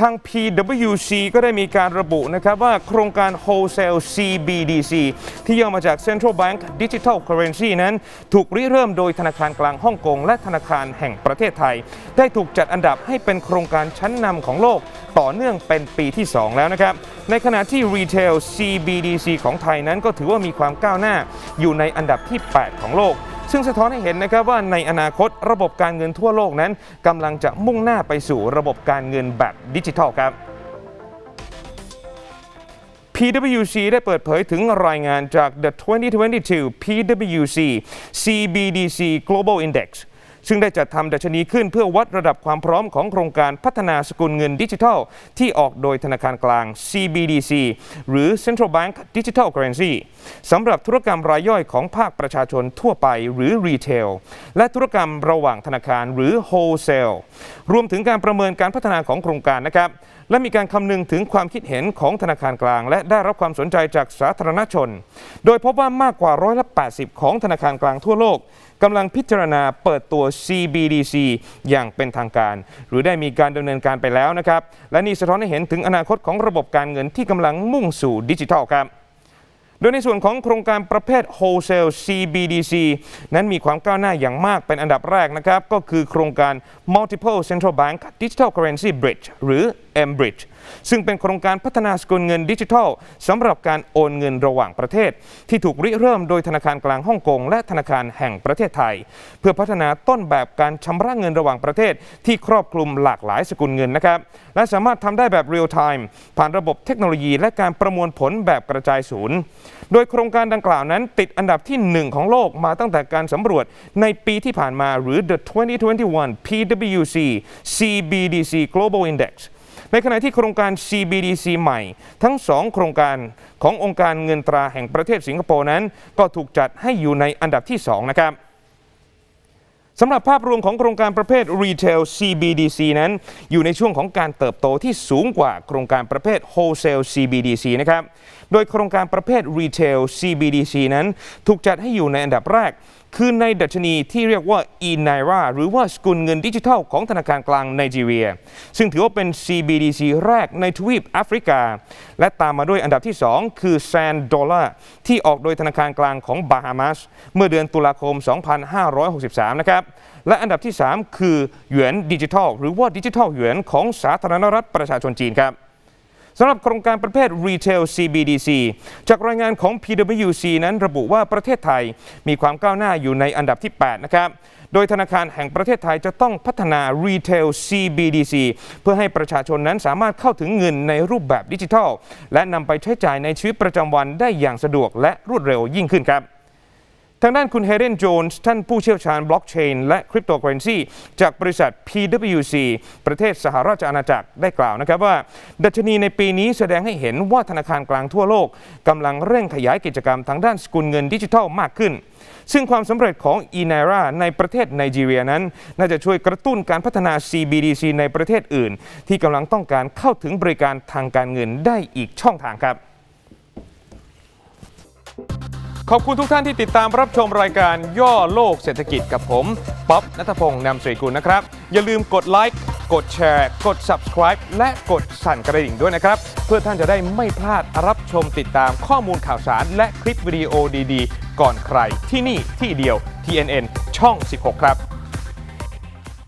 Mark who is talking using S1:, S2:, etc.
S1: ทาง PwC ก็ได้มีการระบุนะครับว่าโครงการ Wholesale CBDC ที่ย่อมาจาก Central Bank Digital Currency นั้น ถูกริเริ่มโดยธนาคารกลางฮ่องกง และธนาคารแห่งประเทศไทย ได้ถูกจัดอันดับให้เป็นโครงการชั้นนำของโลกต่อเนื่องเป็นปีที่ 2 แล้วนะครับ ในขณะที่ Retail CBDC ของไทยนั้นก็ถือว่ามีความก้าวหน้าอยู่ในอันดับที่ 8 ของโลก ซึ่งสะท้อนให้เห็นนะครับว่าในอนาคตระบบการเงินทั่วโลกนั้นกำลังจะมุ่งหน้าไปสู่ระบบการเงินแบบดิจิทัลครับ PwC ได้เปิดเผยถึงรายงานจาก The 2022 PwC CBDC Global Index ซึ่งได้จัดทำดัชนีขึ้นเพื่อวัดระดับความพร้อมของโครงการพัฒนาสกุลเงินดิจิทัล ที่ออกโดยธนาคารกลาง CBDC หรือ Central Bank Digital Currency สำหรับธุรกรรมรายย่อยของภาคประชาชนทั่วไปหรือ Retail และธุรกรรมระหว่างธนาคารหรือ Wholesale รวมถึงการประเมินการพัฒนาของโครงการนะครับและมีการคำนึงถึงความคิดเห็นของธนาคารกลาง และได้รับความสนใจจากสาธารณชน โดยพบว่ามากกว่าร้อยละ 80 ของธนาคารกลางทั่วโลกกำลังพิจารณาเปิดตัว CBDC อย่างเป็นทางการ หรือได้มีการดำเนินการไปแล้วนะครับ และนี่สะท้อนให้เห็นถึงอนาคตของระบบการเงินที่กำลังมุ่งสู่ดิจิทัลครับ โดยในส่วนของโครงการประเภท Wholesale CBDC นั้นมีความก้าวหน้าอย่างมากเป็นอันดับแรกนะครับ ก็คือโครงการ Multiple Central Bank Digital Currency Bridge หรือ M-Bridge ซึ่งเป็นโครงการพัฒนาสกุลเงินดิจิทัลสำหรับการโอนเงินระหว่างประเทศ ที่ถูกริเริ่มโดยธนาคารกลางฮ่องกงและธนาคารแห่งประเทศไทย เพื่อพัฒนาต้นแบบการชำระเงินระหว่างประเทศ ที่ครอบคลุมหลากหลายสกุลเงินนะครับและสามารถทำได้แบบเรียลไทม์ผ่านระบบเทคโนโลยี และการประมวลผลแบบกระจายศูนย์โดยโครงการดังกล่าวนั้นติดอันดับที่ 1 ของโลกมาตั้งแต่การสำรวจในปีที่ผ่านมาหรือ The 2021 PwC CBDC Global Index ในขณะที่โครงการ CBDC ใหม่ ทั้ง 2 โครงการขององค์การเงินตราแห่งประเทศสิงคโปร์นั้น ก็ถูกจัดให้อยู่ในอันดับที่ 2 นะครับ สำหรับภาพรวมของโครงการประเภท Retail CBDC นั้น อยู่ในช่วงของการเติบโตที่สูงกว่าโครงการประเภท Wholesale CBDC นะครับโดยโครงการประเภท Retail CBDC นั้น ถูกจัดให้อยู่ในอันดับแรก คือในดัชนีที่เรียกว่า e-naira หรือว่าสกุลเงินดิจิทัลของธนาคารกลางไนจีเรีย ซึ่งถือว่าเป็น CBDC แรกในทวีปแอฟริกา และตามมาด้วยอันดับที่ 2 คือ Sand Dollar ที่ออกโดยธนาคารกลางของบาฮามาสเมื่อเดือนตุลาคม 2563 นะครับและอันดับที่ 3 คือหยวนดิจิทัล หรือว่าดิจิทัลหยวนของสาธารณรัฐประชาชนจีนครับสำหรับโครงการประเภท Retail CBDC จากรายงานของ PwC นั้นระบุว่าประเทศไทยมีความก้าวหน้าอยู่ในอันดับที่ 8 นะครับ โดยธนาคารแห่งประเทศไทยจะต้องพัฒนา Retail CBDC เพื่อให้ประชาชนนั้นสามารถเข้าถึงเงินในรูปแบบดิจิทัล และนำไปใช้จ่ายในชีวิตประจำวันได้อย่างสะดวกและรวดเร็วยิ่งขึ้นครับ ทางด้านคุณเฮเดนโจนส์ท่านผู้เชี่ยวชาญบล็อกเชนและคริปโตเคอเรนซีจากบริษัท PwC ประเทศสหราชอาณาจักรได้กล่าวนะครับว่า ดัชนีในปีนี้แสดงให้เห็นว่าธนาคารกลางทั่วโลกกำลังเร่งขยายกิจกรรมทางด้านสกุลเงินดิจิทัลมากขึ้น ซึ่งความสำเร็จของ e n a r a ในประเทศไนจีเรียนั้น น่าจะช่วยกระตุ้นการพัฒนา CBDC ในประเทศอื่น ที่กำลังต้องการเข้าถึงบริการทางการเงินได้อีกช่องทางครับ ขอบคุณทุกท่านที่ติดตามรับชมรายการย่อโลกเศรษฐกิจกับผมป๊อบนัทพงศ์นำสรีกุลนะครับ อย่าลืมกดไลค์กดแชร์ กด Subscribe และกดสั่นกระดิ่งด้วยนะครับ เพื่อท่านจะได้ไม่พลาดรับชมติดตามข้อมูลข่าวสาร และคลิปวิดีโอดีๆ ก่อนใครที่นี่ที่เดียว TNN ช่อง 16 ครับ